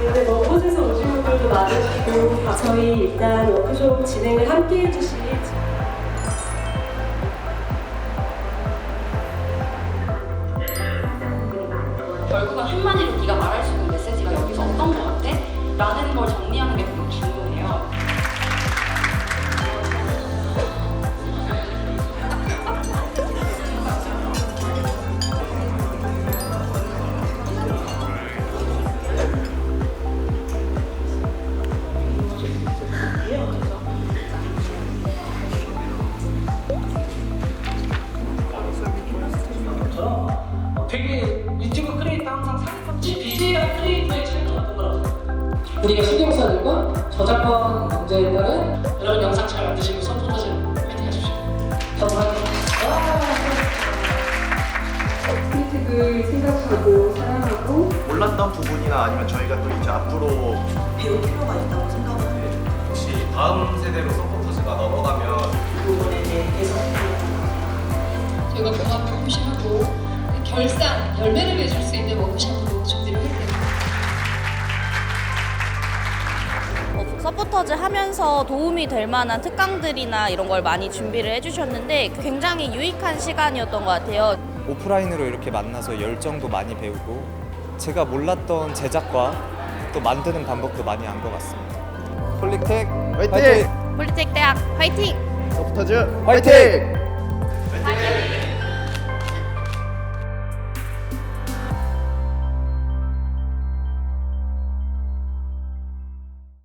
네, 먼 곳에서 오신 분들도 많으시고 저희 일단 워크숍 진행을 함께 해주실 결국은 한마디로 네가 상위권 BJ가 크리에이터의 차이가 어떤 거라고 생각해요? 우리가 신경 써야 될 건 저작권 문제에 따른 여러분 영상 잘 만드시고 선포터즈 파이팅 하십시오 감사합니다 크리틱을 생각하고 사랑하고 몰랐던 부분이나 아니면 저희가 또 이제 앞으로 배울 필요가 있다고 생각을 혹시 다음 세대로 서포터즈가 넘어가면 부분에 대해 개선해야 저희가 종합 워크숍하고 결산 열매를 맺을 수 있는 워크숍으로 서포터즈 하면서 도움이 될 만한 특강들이나 이런 걸 많이 준비를 해주셨는데 굉장히 유익한 시간이었던 것 같아요. 오프라인으로 이렇게 만나서 열정도 많이 배우고 제가 몰랐던 제작과 또 만드는 방법도 많이 안 것 같습니다. 폴리텍 화이팅! 폴리텍 대학 화이팅! 서포터즈 화이팅!